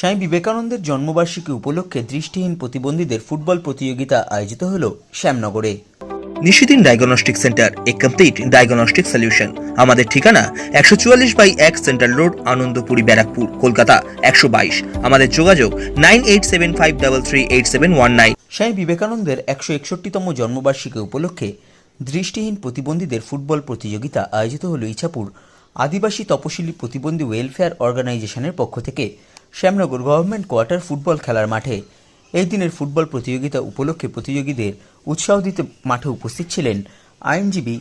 স্বামী বিবেকানন্দের জন্মবার্ষিকী উপলক্ষে দৃষ্টিহীন প্রতিবন্ধীদের ফুটবল প্রতিযোগিতা আয়োজিত হল শ্যামনগরে। Nishidin diagnostic centre a complete diagnostic solution আমাদের ঠিকানা একশো চুয়াল্লিশ বাই এক সেন্ট্রাল রোড আনন্দপুরি ব্যারাকপুর কলকাতা একশো বাইশ। আমাদের যোগাযোগ nine eight seven five double three eight seven one nine. Swami বিবেকানন্দের একশো একষট্টিতম জন্মবার্ষিকী উপলক্ষে দৃষ্টিহীন প্রতিবন্ধীদের ফুটবল প্রতিযোগিতা আয়োজিত হল ইছাপুর আদিবাসী তপশিলি প্রতিবন্ধী ওয়েলফেয়ার অর্গানাইজেশনের পক্ষ থেকে। শ্যামনগর গভর্নমেন্ট কোয়ার্টার ফুটবল খেলার মাঠে এই দিনের ফুটবল প্রতিযোগিতা উপলক্ষে প্রতিযোগীদের উৎসাহ দিতে মাঠে উপস্থিত ছিলেন আইনজীবী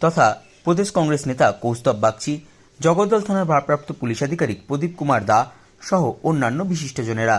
তথা প্রদেশ কংগ্রেস নেতা কৌস্তব বাগচি, জগদ্দল থানার ভারপ্রাপ্ত পুলিশ আধিকারিক প্রদীপ কুমার দা সহ অন্যান্য বিশিষ্টজনেরা।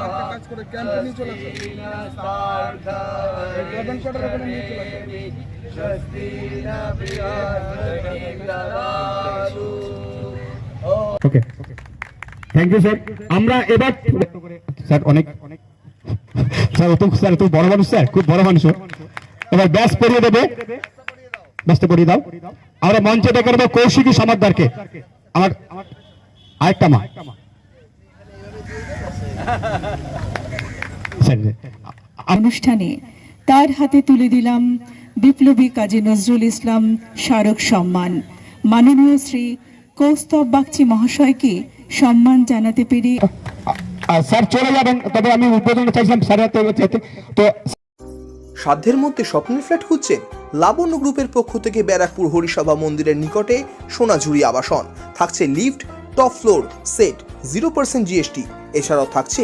করে ক্যাম্পে নিয়ে চলে আসে। কোয়ার্টার ওখানে নিয়ে চলে আসে। থ্যাংক ইউ স্যার আমরা এবার অনেক বড় মানুষ, স্যার, খুব বড় মানুষ দেবে। দাও। আমরা মঞ্চে ডেকে নেব কৌশিকী সমাদদারকে আমার আরেকটা মা। অনুষ্ঠানে তার হাতে তুলে দিলাম বিপ্লবী কাজী নজরুল ইসলাম স্মারক সম্মান। মাননীয় শ্রী কৌস্তব বাগচি মহাশয়কে সম্মান জানাতে পেরে স্যার চলে যাবেন তবে আমি উদ্বোধন চাইছিলাম স্যার তো সাধ্যের মধ্যে স্বপ্নের ফ্ল্যাট খুঁজছেন লাবণ্য গ্রুপের পক্ষ থেকে ব্যারাকপুর হরিসভা মন্দিরের নিকটে সোনাঝুরি আবাসন। থাকছে lift top floor set zero percent GST এছাড়াও থাকছে